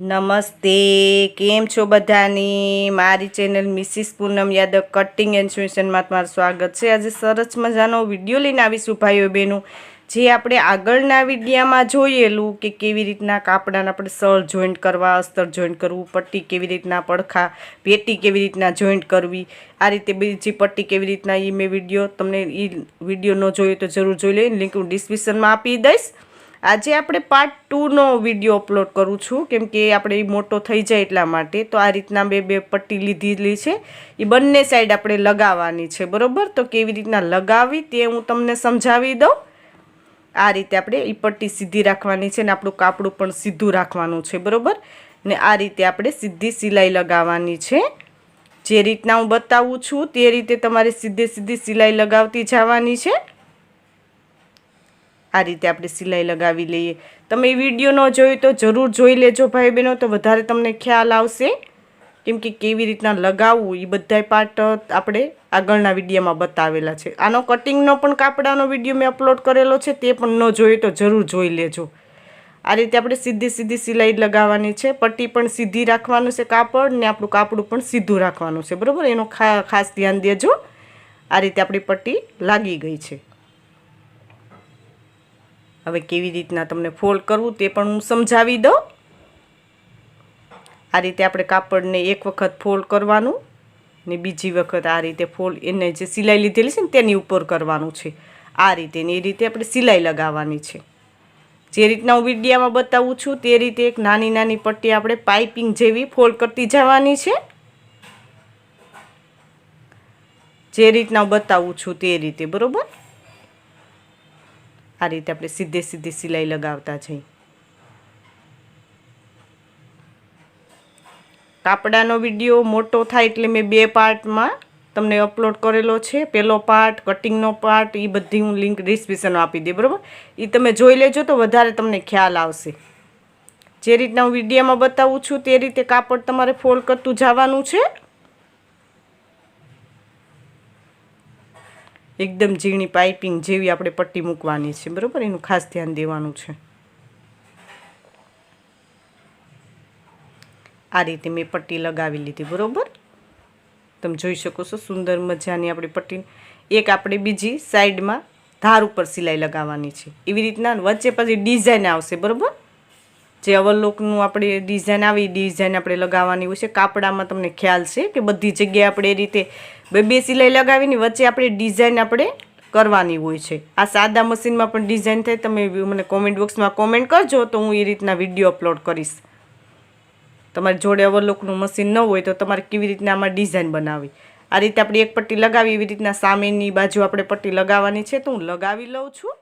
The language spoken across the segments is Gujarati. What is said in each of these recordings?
નમસ્તે, કેમ છો બધાની? મારી channel Mrs Poonam Yadav cutting and સ્યુશનમાં તમારું સ્વાગત છે. આજે સરસ મજાનો વીડિયો લઈને આવીશું ભાઈઓ બહેનો. જે આપણે આગળના વિડીયામાં જોયેલું કે કેવી રીતના કાપડાને આપણે સળ જોઈન્ટ કરવા, અસ્તર જોઈન્ટ કરવું, પટ્ટી કેવી રીતના પડખા, પેટી કેવી રીતના જોઈન્ટ કરવી, આ રીતે બીજી પટ્ટી કેવી રીતના એ મેં વીડિયો, તમને એ વીડિયો ન જોયો તો જરૂર જોઈ લે લિંક હું ડિસ્ક્રિપ્શનમાં આપી દઈશ. આજે આપણે પાર્ટ ટુનો વીડિયો અપલોડ કરું છું, કેમ કે આપણે મોટો થઈ જાય એટલા માટે, તો આ રીતના બે બે પટ્ટી લીધેલી છે. એ બંને સાઈડ આપણે લગાવવાની છે, બરાબર? તો કેવી રીતના લગાવી તે હું તમને સમજાવી દઉં. આ રીતે આપણે એ પટ્ટી સીધી રાખવાની છે ને આપણું કાપડું પણ સીધું રાખવાનું છે, બરાબર? ને આ રીતે આપણે સીધી સિલાઈ લગાવવાની છે. જે રીતના હું બતાવું છું, તે રીતે તમારે સીધી સીધી સિલાઈ લગાવતી જવાની છે. આ રીતે આપણે સિલાઈ લગાવી લઈએ. તમે વીડિયો ન જોયો તો જરૂર જોઈ લેજો ભાઈ બહેનો, તો વધારે તમને ખ્યાલ આવશે. કેમ કે કેવી રીતના લગાવવું એ બધાય પાર્ટ આપણે આગળના વિડીયોમાં બતાવેલા છે. આનો કટિંગનો પણ કાપડાનો વીડિયો મેં અપલોડ કરેલો છે, તે પણ ન જોઈએ તો જરૂર જોઈ લેજો. આ રીતે આપણે સીધી સીધી સિલાઈ લગાવવાની છે, પટ્ટી પણ સીધી રાખવાનું છે કાપડ ને આપણું કાપડું પણ સીધું રાખવાનું છે, બરાબર? એનું ખાસ ધ્યાન દેજો. આ રીતે આપણી પટ્ટી લાગી ગઈ છે. હવે કેવી રીતના તમને ફોલ્ડ કરવું તે પણ હું સમજાવી દઉં. આ રીતે આપણે કાપડને એક વખત ફોલ્ડ કરવાનું ને બીજી વખત આ રીતે ફોલ્ડ એને જે સિલાઈ લીધેલી છે ને તેની ઉપર કરવાનું છે. આ રીતે ને એ રીતે આપણે સિલાઈ લગાવવાની છે. જે રીતના હું વિડીયામાં બતાવું છું તે રીતે એક નાની નાની પટ્ટી આપણે પાઇપિંગ જેવી ફોલ્ડ કરતી જવાની છે. જે રીતના હું બતાવું છું તે રીતે, બરાબર? આ રીતે આપણે સીધે સીધી સિલાઈ લગાવતા જઈ કાપડાનો વીડિયો મોટો થાય એટલે મેં બે પાર્ટમાં તમને અપલોડ કરેલો છે. પહેલો પાર્ટ, કટિંગનો પાર્ટ એ બધી હું લિંક ડિસ્ક્રિપ્શનમાં આપી દઈ બરાબર? એ તમે જોઈ લેજો તો વધારે તમને ખ્યાલ આવશે. જે રીતના હું વિડીયામાં બતાવું છું તે રીતે કાપડ તમારે ફોલ્ડ કરતું જવાનું છે. એકદમ ઝીણી પાઇપિંગ જેવી આપણે પટ્ટી મૂકવાની છે, બરાબર? એનું ખાસ ધ્યાન દેવાનું છે. આ રીતે મેં પટ્ટી લગાવી લીધી, બરાબર? તમે જોઈ શકો છો સુંદર મજાની આપણી પટ્ટી. એક આપણે બીજી સાઈડમાં ધાર ઉપર સિલાઈ લગાવવાની છે. એવી રીતના વચ્ચે પછી ડિઝાઇન આવશે, બરાબર? જે અવલોકનું આપણે ડિઝાઇન આવી ડિઝાઇન આપણે લગાવવાની હોય છે. કાપડામાં તમને ખ્યાલ છે કે બધી જગ્યાએ આપણે એ રીતે બે બે સિલાઈ લગાવીને વચ્ચે આપણે ડિઝાઇન આપણે કરવાની હોય છે. આ સાદા મશીનમાં પણ ડિઝાઇન થાય. તમે મને કોમેન્ટ બોક્સમાં કોમેન્ટ કરજો તો હું એ રીતના વીડિયો અપલોડ કરીશ. તમારી જોડે અવલોકનું મશીન ન હોય તો તમારે કેવી રીતના આમાં ડિઝાઇન બનાવી આ રીતે આપણે એક પટ્ટી લગાવી, એવી રીતના સામેની બાજુ આપણે પટ્ટી લગાવવાની છે તો હું લગાવી લઉં છું.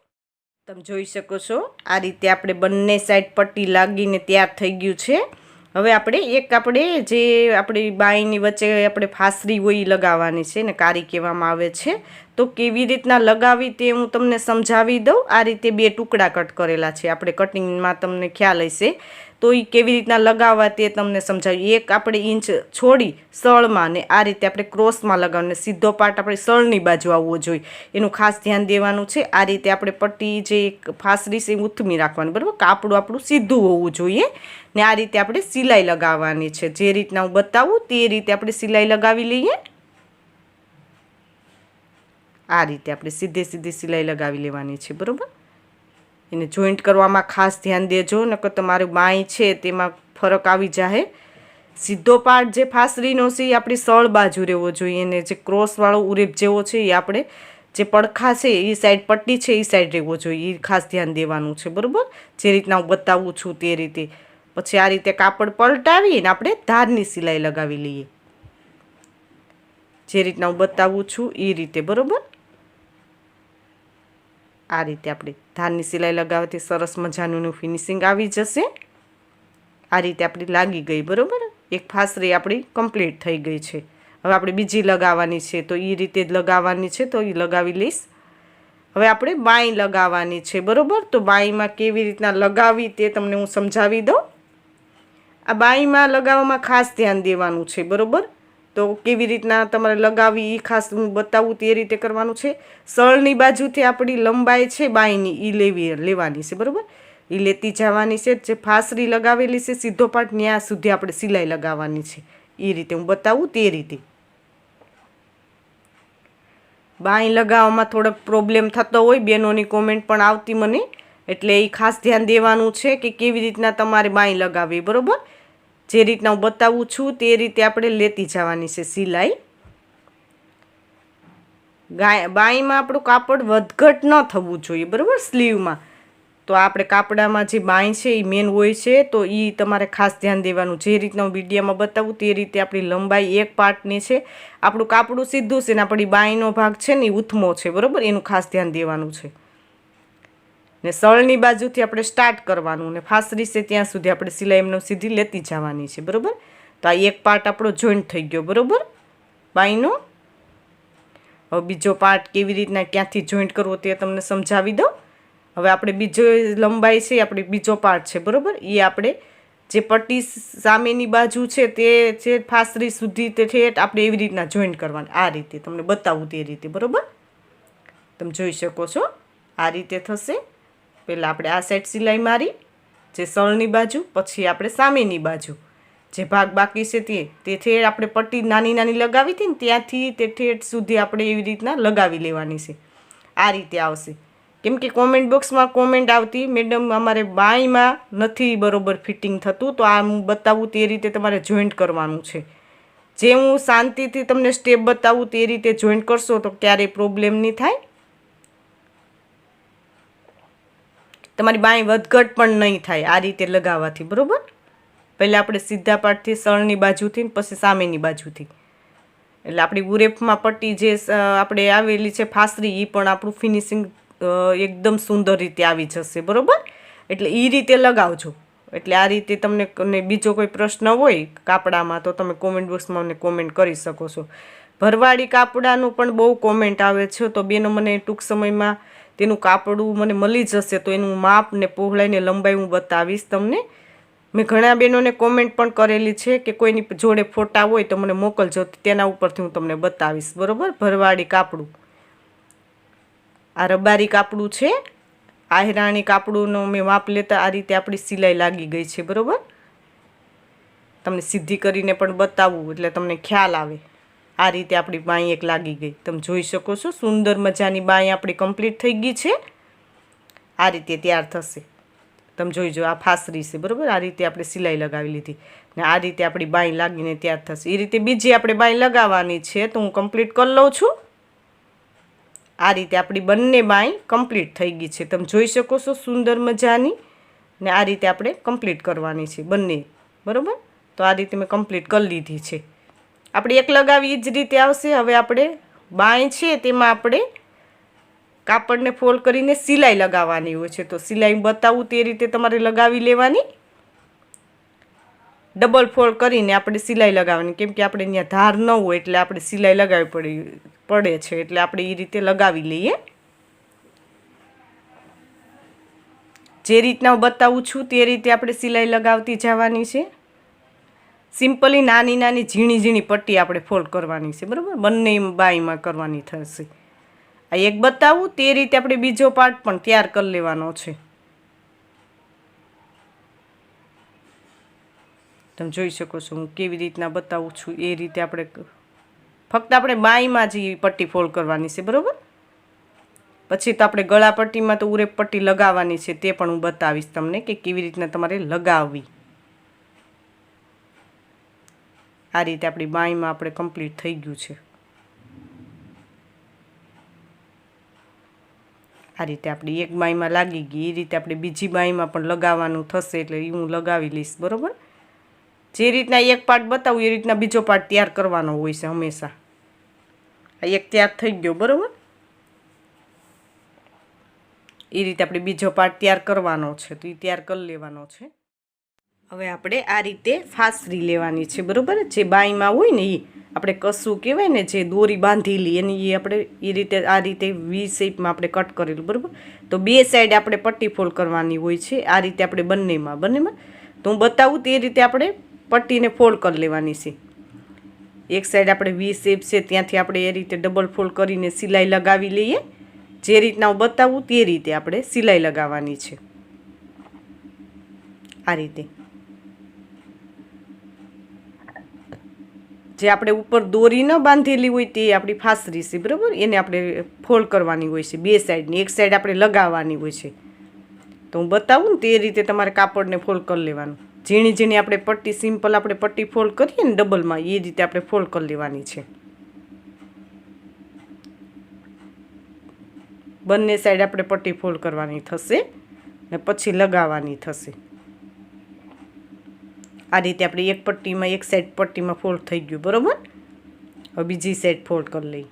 તમે જોઈ શકો છો, આ રીતે આપણે બંને સાઈડ પટ્ટી લાગીને તૈયાર થઈ ગયું છે. હવે આપણે એક આપણે જે આપણી બાઈની વચ્ચે આપણે ફાસરી હોય એ લગાવવાની છે ને કારી કહેવામાં આવે છે. તો કેવી રીતના લગાવી તે હું તમને સમજાવી દઉં. આ રીતે બે ટુકડા કટ કરેલા છે. આપણે કટિંગમાં તમને ખ્યાલ હશે. તો એ કેવી રીતના લગાવવા તે તમને સમજાવી. એક આપણે ઇંચ છોડી સળમાં ને આ રીતે આપણે ક્રોસમાં લગાવીને સીધો પાર્ટ આપણે સળની બાજુ આવવો જોઈએ. એનું ખાસ ધ્યાન દેવાનું છે. આ રીતે આપણે પટ્ટી જે ફાસરી છે ઉથમી રાખવાની, બરાબર? કાપડું આપણું સીધું હોવું જોઈએ. ને આ રીતે આપણે સિલાઈ લગાવવાની છે. જે રીતના હું બતાવું તે રીતે આપણે સિલાઈ લગાવી લઈએ. આ રીતે આપણે સીધે સીધી સિલાઈ લગાવી લેવાની છે, બરાબર? એને જોઈન્ટ કરવામાં ખાસ ધ્યાન દેજો, નકર તમારું બાંય છે તેમાં ફરક આવી જાય સીધો પાર્ટ જે ફાસરીનો છે એ આપણી સળ બાજુ રહેવો જોઈએ અને જે ક્રોસવાળો ઉરેપ જેવો છે એ આપણે જે પડખા છે એ સાઈડ પટ્ટી છે એ સાઈડ રહેવો જોઈએ એ ખાસ ધ્યાન દેવાનું છે, બરાબર? જે રીતના હું બતાવું છું તે રીતે. પછી આ રીતે કાપડ પલટાવીને આપણે ધારની સિલાઈ લગાવી લઈએ. જે રીતના હું બતાવું છું એ રીતે, બરાબર? આ રીતે આપણે ધારની સિલાઈ લગાવવાથી સરસ મજાનું ફિનિશિંગ આવી જશે. આ રીતે આપણી લાગી ગઈ, બરાબર? એક ફાસરી આપણી કમ્પ્લીટ થઈ ગઈ છે. હવે આપણે બીજી લગાવવાની છે, તો એ રીતે જ લગાવવાની છે, તો એ લગાવી લઈશ. હવે આપણે બાઈ લગાવવાની છે, બરાબર? તો બાઈમાં કેવી રીતના લગાવી તે તમને હું સમજાવી દઉં. આ બાઈમાં લગાવવામાં ખાસ ધ્યાન દેવાનું છે, બરાબર? તો કેવી રીતના તમારે લગાવવી એ ખાસ હું બતાવું તે રીતે કરવાનું છે. સળની બાજુથી આપણી લંબાઈ છે બાયની એ લેવી, લેવાની છે, બરાબર? એ લેતી જવાની છે, જે ફાસરી લગાવેલી છે, સીધો પાટ ત્યાં સુધી આપણે સિલાઈ લગાવવાની છે. એ રીતે હું બતાવું તે રીતે. બાઈ લગાવવામાં થોડોક પ્રોબ્લેમ થતો હોય બહેનોની કોમેન્ટ પણ આવતી મને. એટલે એ ખાસ ધ્યાન દેવાનું છે કે કેવી રીતના તમારે બાઈ લગાવવી, બરાબર? જે રીતના હું બતાવું છું તે રીતે આપણે લેતી જવાની છે સિલાઈ. ગાય, બાઈમાં આપણું કાપડ વધઘટ ન થવું જોઈએ, બરાબર? સ્લીવમાં. તો આપણે કાપડામાં જે બાઈ છે એ મેન હોય છે, તો એ તમારે ખાસ ધ્યાન દેવાનું. જે રીતના હું વિડીયામાં બતાવું તે રીતે આપણી લંબાઈ એક પાર્ટની છે. આપણું કાપડું સીધું છે ને, આપણી બાઈનો ભાગ છે ને એ ઉથમો છે, બરાબર? એનું ખાસ ધ્યાન દેવાનું છે. ને સળની બાજુથી આપણે સ્ટાર્ટ કરવાનું ને ફાસરી છે ત્યાં સુધી આપણે સિલાઈ એમને સીધી લેતી જવાની છે, બરાબર? તો આ એક પાર્ટ આપણો જોઈન્ટ થઈ ગયો, બરાબર? બાઈનો હવે બીજો પાર્ટ કેવી રીતના ક્યાંથી જોઈન્ટ કરવો તે તમને સમજાવી દઉં. હવે આપણે બીજો લંબાઈ છે આપણે બીજો પાર્ટ છે, બરાબર? એ આપણે જે પટ્ટી સામેની બાજુ છે તે છે ફાસરી સુધી તે ઠેઠ આપણે એવી રીતના જોઈન્ટ કરવાની, આ રીતે. તમને બતાવું તે રીતે, બરાબર? તમે જોઈ શકો છો? આ રીતે થશે. પહેલાં આપણે આ સેટ સિલાઈ મારી, જે સળની બાજુ, પછી આપણે સામેની બાજુ. જે ભાગ બાકી છે તે તે ઠેર આપણે પટ્ટી નાની નાની લગાવી હતી ને ત્યાંથી તે ઠેઠ સુધી આપણે એવી રીતના લગાવી લેવાની છે. આ રીતે આવશે. કેમ કે કોમેન્ટ બોક્સમાં કોમેન્ટ આવતી, મેડમ, અમારે બાંયમાં નથી બરોબર ફિટિંગ થતું, તો આ હું બતાવું તે રીતે તમારે જોઈન્ટ કરવાનું છે. જે હું શાંતિથી તમને સ્ટેપ બતાવું તે રીતે જોઈન્ટ કરશો, તો ક્યારેય પ્રોબ્લેમ નહીં થાય. તમારી બાંય વધઘટ પણ નહીં થાય આ રીતે લગાવવાથી, બરાબર? પહેલાં આપણે સીધા પાટથી સળની બાજુથી પછી સામેની બાજુથી. એટલે આપણી ઉરેફમાં પટ્ટી જે આપણે આવેલી છે ફાસરી એ પણ આપણું ફિનિશિંગ એકદમ સુંદર રીતે આવી જશે, બરાબર? એટલે એ રીતે લગાવજો. એટલે આ રીતે તમને બીજો કોઈ પ્રશ્ન હોય કાપડામાં તો તમે કોમેન્ટ બોક્સમાં મને કોમેન્ટ કરી શકો છો. ભરવાડી કાપડાનું પણ બહુ કોમેન્ટ આવે છે, તો બેનો મને ટૂંક સમયમાં તેનું કાપડું મને મળી જશે તો એનું માપ ને પહોળાઈને લંબાઈ હું બતાવીશ તમને. મેં ઘણા બહેનોને કોમેન્ટ પણ કરેલી છે કે કોઈની જોડે ફોટા હોય તો મને મોકલજો. તેના ઉપરથી હું તમને બતાવીશ. બરાબર? ભરવાડી કાપડું. આ રબારી કાપડું છે. આહેરાણી કાપડુંનો મેં માપ લેતા આ રીતે આપણી સિલાઈ લાગી ગઈ છે. બરાબર? તમને સીધી કરીને પણ બતાવવું એટલે તમને ખ્યાલ આવે. આ રીતે આપણી બાઈ એક લાગી ગઈ. તમે જોઈ શકો છો, સુંદર મજાની બાઈ આપણી કમ્પ્લીટ થઈ ગઈ છે. આ રીતે તૈયાર થશે. તમે જોઈજો આ ફાસરી છે, બરાબર? આ રીતે આપણે સિલાઈ લગાવી લીધી. ને આ રીતે આપણી બાઈ લાગીને તૈયાર થશે. એ રીતે બીજી આપણે બાઈ લગાવવાની છે, તો હું કમ્પ્લીટ કરી લઉં છું. આ રીતે આપણી બંને બાઈ કમ્પ્લીટ થઈ ગઈ છે. તમે જોઈ શકો છો સુંદર મજાની. ને આ રીતે આપણે કમ્પ્લીટ કરવાની છે બંને. બરાબર? તો આ રીતે મેં કમ્પ્લીટ કરી લીધી છે. આપણે એક લગાવી એ જ રીતે આવશે. હવે આપણે બાંય છે તેમાં આપણે કાપડને ફોલ્ડ કરીને સિલાઈ લગાવવાની હોય છે. તો સિલાઈ બતાવું તે રીતે તમારે લગાવી લેવાની. ડબલ ફોલ્ડ કરીને આપણે સિલાઈ લગાવવાની. કેમ કે આપણે ત્યાં ધાર ન હોય એટલે આપણે સિલાઈ લગાવવી પડી, પડે છે. એટલે આપણે એ રીતે લગાવી લઈએ. જે રીતના હું બતાવું છું તે રીતે આપણે સિલાઈ લગાવતી જવાની છે. સિમ્પલી નાની નાની ઝીણી ઝીણી પટ્ટી આપણે ફોલ્ડ કરવાની છે, બરાબર? બંને બાઈમાં કરવાની થશે. આ એક બતાવું, તે રીતે આપણે બીજો પાર્ટ પણ તૈયાર કરી લેવાનો છે. તમે જોઈ શકો છો હું કેવી રીતના બતાવું છું, એ રીતે આપણે ફક્ત આપણે બાઈમાં જ પટ્ટી ફોલ્ડ કરવાની છે, બરાબર? પછી તો આપણે ગળા પટ્ટીમાં તો ઉરે પટ્ટી લગાવવાની છે, તે પણ હું બતાવીશ તમને કે કેવી રીતના તમારે લગાવવી. આ રીતે આપણી બાંયમાં આપણે કમ્પ્લીટ થઈ ગયું છે. આ રીતે આપણી એક બાંયમાં લાગી ગઈ એ રીતે આપણે બીજી બાંયમાં પણ લગાવવાનું થશે એટલે એ હું લગાવી લઈશ, બરાબર? જે રીતના એક પાર્ટ બતાવું, એ રીતના બીજો પાર્ટ તૈયાર કરવાનો હોય છે હંમેશા. આ એક તૈયાર થઈ ગયો, બરાબર? એ રીતે આપણે બીજો પાર્ટ તૈયાર કરવાનો છે, તો એ તૈયાર કરી લેવાનો છે. હવે આપણે આ રીતે ફાસરી લેવાની છે, બરાબર? જે બાઈમાં હોય ને એ આપણે કશું કહેવાય ને જે દોરી બાંધેલી એની એ આપણે એ રીતે, આ રીતે વી શેપમાં આપણે કટ કરેલું, બરાબર? તો બે સાઈડ આપણે પટ્ટી ફોલ્ડ કરવાની હોય છે, આ રીતે આપણે બંનેમાં બંનેમાં. તો હું બતાવું તે રીતે આપણે પટ્ટીને ફોલ્ડ કરી લેવાની છે. એક સાઈડ આપણે વી શેપ છે, ત્યાંથી આપણે એ રીતે ડબલ ફોલ્ડ કરીને સિલાઈ લગાવી લઈએ. જે રીતના હું બતાવું તે રીતે આપણે સિલાઈ લગાવવાની છે. આ રીતે. જે આપણે ઉપર દોરી ન બાંધેલી હોય તે આપણી ફાસરી છે, બરાબર? એને આપણે ફોલ્ડ કરવાની હોય છે, બે સાઈડની. એક સાઈડ આપણે લગાવવાની હોય છે. તો હું બતાવું ને તે રીતે તમારે કાપડને ફોલ્ડ કરી લેવાનું. ઝીણી ઝીણી આપણે પટ્ટી, સિમ્પલ આપણે પટ્ટી ફોલ્ડ કરીએ ને ડબલમાં, એ રીતે આપણે ફોલ્ડ કરી લેવાની છે. બંને સાઈડ આપણે પટ્ટી ફોલ્ડ કરવાની થશે ને પછી લગાવવાની થશે. આ રીતે આપણે એક પટ્ટીમાં, એક સાઈડ પટ્ટીમાં ફોલ્ડ થઈ ગયું, બરાબર? હવે બીજી સાઈડ ફોલ્ડ કરી લઈ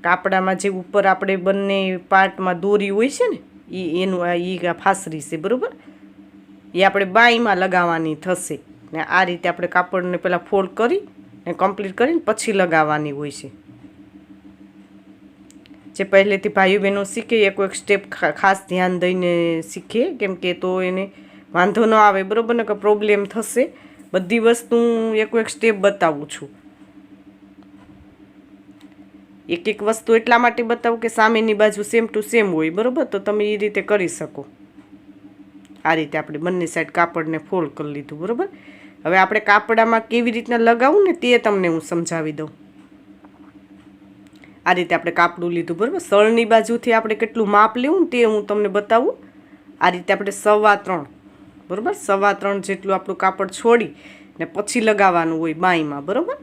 કાપડામાં જે ઉપર આપણે બંને પાર્ટમાં દોરી હોય છે ને એ એનું આ એ ફાસરી છે, બરાબર? એ આપણે બાઈમાં લગાવવાની થશે. ને આ રીતે આપણે કાપડને પહેલાં ફોલ્ડ કરી ને કમ્પ્લીટ કરીને પછી લગાવવાની હોય છે. જે પહેલેથી ભાઈઓ બહેનો શીખે, એ કોઈક સ્ટેપ ખાસ ધ્યાન દઈને શીખે. કેમ કે તો એને વાંધો ન આવે, બરાબર? ને કે પ્રોબ્લેમ થશે. બધી વસ્તુ હું એક એક સ્ટેપ બતાવું છું. એક એક વસ્તુ એટલા માટે બતાવું કે સામેની બાજુ સેમ ટુ સેમ હોય, બરાબર? તો તમે એ રીતે કરી શકો. આ રીતે આપણે બંને સાઈડ કાપડને ફોલ્ડ કરી લીધું, બરાબર? હવે આપણે કાપડામાં કેવી રીતના લગાવવું ને તે તમને હું સમજાવી દઉં. આ રીતે આપણે કાપડું લીધું, બરાબર? સળની બાજુથી આપણે કેટલું માપ લેવું તે હું તમને બતાવું. આ રીતે આપણે સવા ત્રણ, બરાબર? સવા ત્રણ જેટલું આપણું કાપડ છોડી ને પછી લગાવવાનું હોય બાઈમાં બરાબર?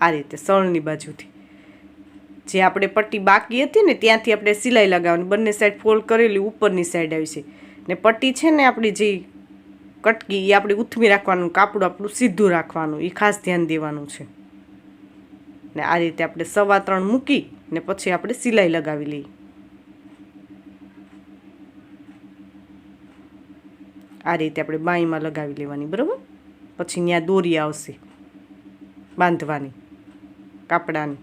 આ રીતે સળની બાજુથી. જે આપણે પટ્ટી બાકી હતી ને ત્યાંથી આપણે સિલાઈ લગાવવાની, બંને સાઈડ ફોલ્ડ કરેલી, ઉપરની સાઈડ આવી છે. ને પટ્ટી છે ને આપણી જે કટકી, એ આપણે ઉથમી રાખવાનું, કાપડું આપણું સીધું રાખવાનું એ ખાસ ધ્યાન દેવાનું છે. ને આ રીતે આપણે સવા ત્રણ મૂકી ને પછી આપણે સિલાઈ લગાવી લઈએ. આ રીતે આપણે બાંયમાં લગાવી લેવાની, બરાબર? પછી ત્યાં દોરી આવશે, બાંધવાની, કાપડાની,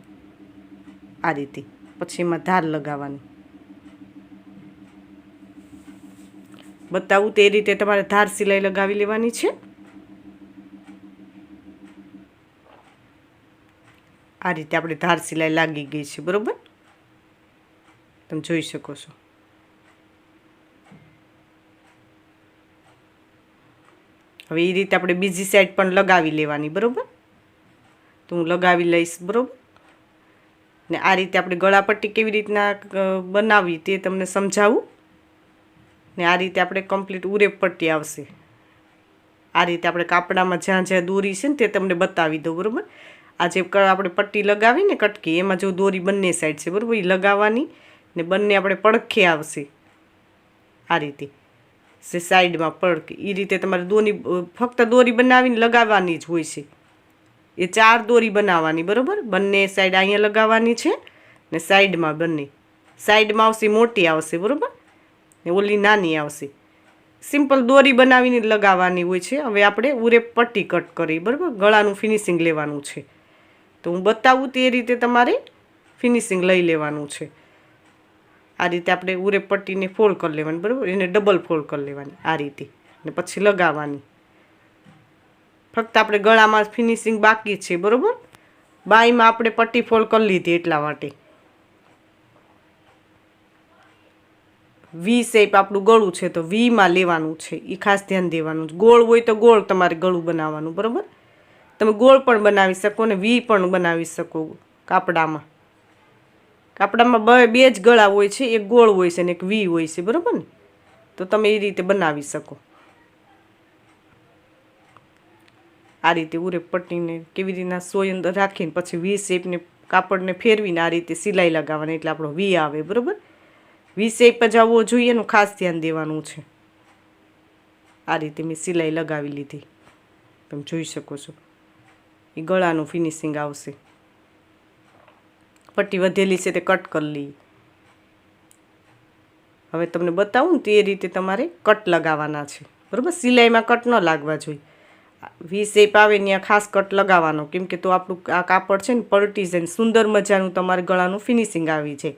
આ રીતે. પછી એમાં ધાર લગાવવાની. બતાવું તે રીતે તમારે ધાર સિલાઈ લગાવી લેવાની છે. આ રીતે આપણે ધાર સિલાઈ લાગી ગઈ છે, બરોબર? તમે જોઈ શકો છો. હવે એ રીતે આપણે બીજી સાઈડ પણ લગાવી લેવાની, બરોબર? તો હું લગાવી લઈશ, બરોબર? ને આ રીતે આપણે ગળાપટ્ટી કેવી રીતના બનાવી તે તમને સમજાવું. ને આ રીતે આપણે કમ્પ્લીટ ઉરેપ પટ્ટી આવશે. આ રીતે આપણે કાપડામાં જ્યાં જ્યાં દોરી છે ને તે તમને બતાવી દઉં, બરાબર? આ જે આપણે પટ્ટી લગાવી ને કટકી, એમાં જો દોરી બંને સાઈડ છે, બરાબર? એ લગાવવાની ને બંને આપણે પડખે આવશે. આ રીતે. જે સાઈડમાં પડખ એ રીતે તમારે દોરી ફક્ત દોરી બનાવીને લગાવવાની જ હોય છે. એ ચાર દોરી બનાવવાની, બરાબર? બંને સાઈડ અહીંયા લગાવવાની છે ને સાઈડમાં બંને. સાઈડમાં આવશે, મોટી આવશે, બરાબર? ને ઓલી નાની આવશે. સિમ્પલ દોરી બનાવીને લગાવવાની હોય છે. હવે આપણે ઉરે પટ્ટી કટ કરી, બરાબર? ગળાનું ફિનિશિંગ લેવાનું છે. તો હું બતાવું તે રીતે તમારે ફિનિશિંગ લઈ લેવાનું છે. આ રીતે આપણે ઉરે પટ્ટીને ફોલ્ડ કરી લેવાની, બરાબર? એને ડબલ ફોલ્ડ કરી લેવાની આ રીતે ને પછી લગાવવાની. ફક્ત આપણે ગળામાં ફિનિશિંગ બાકી છે, બરાબર? બાઈમાં આપણે પટ્ટી ફોલ્ડ કરી લીધી એટલા માટે. વી શેપ આપણું ગળું છે, તો વીમાં લેવાનું છે. એ ખાસ ધ્યાન દેવાનું છે. ગોળ હોય તો ગોળ તમારે ગળું બનાવવાનું, બરાબર? તમે ગોળ પણ બનાવી શકો ને વી પણ બનાવી શકો કાપડામાં. કાપડામાં બે બે જ ગળા હોય છે, એક ગોળ હોય છે ને એક વી હોય છે, બરાબર ને? તો તમે એ રીતે બનાવી શકો. આ રીતે ઉરે પટ્ટીને કેવી રીતના સોય અંદર રાખીને પછી વી શેપને કાપડને ફેરવીને આ રીતે સિલાઈ લગાવવાની, એટલે આપણો વી આવે, બરાબર? વી શેપ જ આવવો જોઈએ એનું ખાસ ધ્યાન દેવાનું છે. આ રીતે મેં સિલાઈ લગાવી લીધી. તમે જોઈ શકો છો. એ ગળાનું ફિનિશિંગ આવશે. પટ્ટી વધેલી છે તે કટ કરી લઈએ. હવે તમને બતાવું તે રીતે તમારે કટ લગાવવાના છે. બરાબર? સિલાઈમાં કટ ન લાગવા જોઈએ. વી શેપ આવે ત્યાં ખાસ કટ લગાવવાનો. કેમ કે તો આપણું આ કાપડ છે ને પલટી છે સુંદર મજાનું તમારે ગળાનું ફિનિશિંગ આવી છે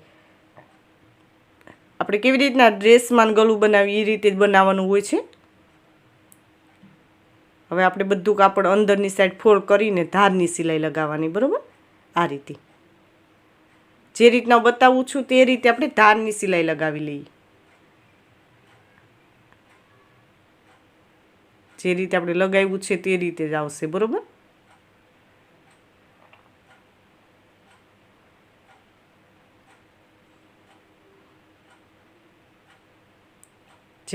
આપણે કેવી રીતના ડ્રેસમાં ગળું બનાવી એ રીતે જ બનાવવાનું હોય છે. હવે આપણે બધું કાપડ અંદરની સાઈડ ફોલ્ડ કરીને ધારની સિલાઈ લગાવવાની, બરાબર? આ રીતે. જે રીતના બતાવું છું તે રીતે આપણે ધારની સિલાઈ લગાવી લઈએ. જે રીતે આપણે લગાવ્યું છે તે રીતે જ આવશે, બરાબર?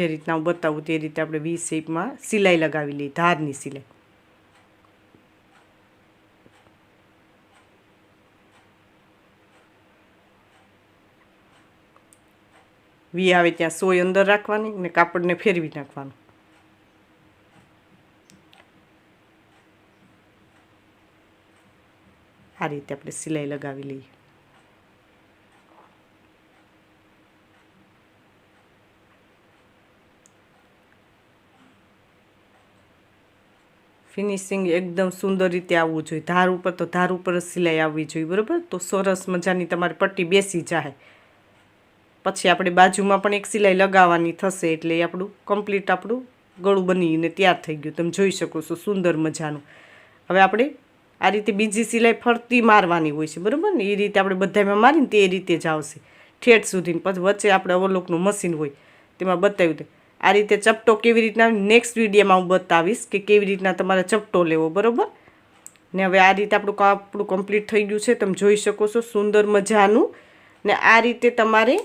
જે રીતના હું બતાવું તે રીતે આપણે વી શેપમાં સિલાઈ લગાવી લઈએ, ધારની સિલાઈ. વી આવે ત્યાં સોય અંદર રાખવાની ને કાપડને ફેરવી નાખવાનું. આ રીતે આપણે સિલાઈ લગાવી લઈએ. ફિનિશિંગ એકદમ સુંદર રીતે આવવું જોઈએ. ધાર ઉપર તો ધાર ઉપર જ સિલાઈ આવવી જોઈએ, બરાબર? તો સરસ મજાની તમારી પટ્ટી બેસી જાય. પછી આપણે બાજુમાં પણ એક સિલાઈ લગાવવાની થશે એટલે આપણું કમ્પ્લીટ આપણું ગળું બનીને તૈયાર થઈ ગયું. તમે જોઈ શકો છો સુંદર મજાનું. હવે આપણે આ રીતે બીજી સિલાઈ ફરતી મારવાની હોય છે, બરાબર ને? એ રીતે આપણે બધામાં મારીને તે રીતે જ આવશે. ઠેઠ સુધીને પછી વચ્ચે આપણે અવલોકનું મશીન હોય, તેમાં બતાવ્યું આ રીતે ચપટો કેવી રીતના નેક્સ્ટ વિડીયોમાં હું બતાવીશ કે કેવી રીતના તમારે ચપટો લેવો, બરાબર? ને હવે આ રીતે આપણું આપણું કમ્પ્લીટ થઈ ગયું છે, તમે જોઈ શકો છો સુંદર મજાનું. ને આ રીતે તમારે,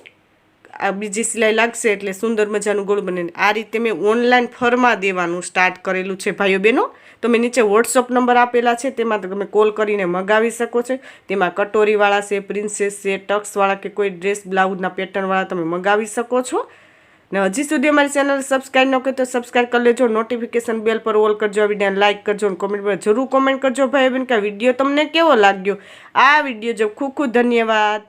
આ બીજી સિલાઈ લાગશે એટલે સુંદર મજાનું ગોળ બને. આ રીતે મેં ઓનલાઈન ફરમા દેવાનું સ્ટાર્ટ કરેલું છે, ભાઈઓ બહેનો. તમે નીચે વોટ્સઅપ નંબર આપેલા છે, તેમાં તમે કોલ કરીને મગાવી શકો છો. તેમાં કટોરીવાળા છે પ્રિન્સેસ છે ટક્સવાળા કે કોઈ ડ્રેસ બ્લાઉઝના પેટર્નવાળા તમે મગાવી શકો છો. ને હજી સુધી અમારી ચેનલ સબસ્ક્રાઈબ ન કરી તો સબસ્ક્રાઈબ કરી લેજો. નોટિફિકેશન બેલ પર ઓલ કરજો વિડીયોને લાઇક કરજો અને કોમેન્ટ પર જરૂર કોમેન્ટ કરજો ભાઈ. બહેન કે વીડિયો તમને કેવો લાગ્યો? આ વીડિયો જો ખૂબ ખૂબ ધન્યવાદ.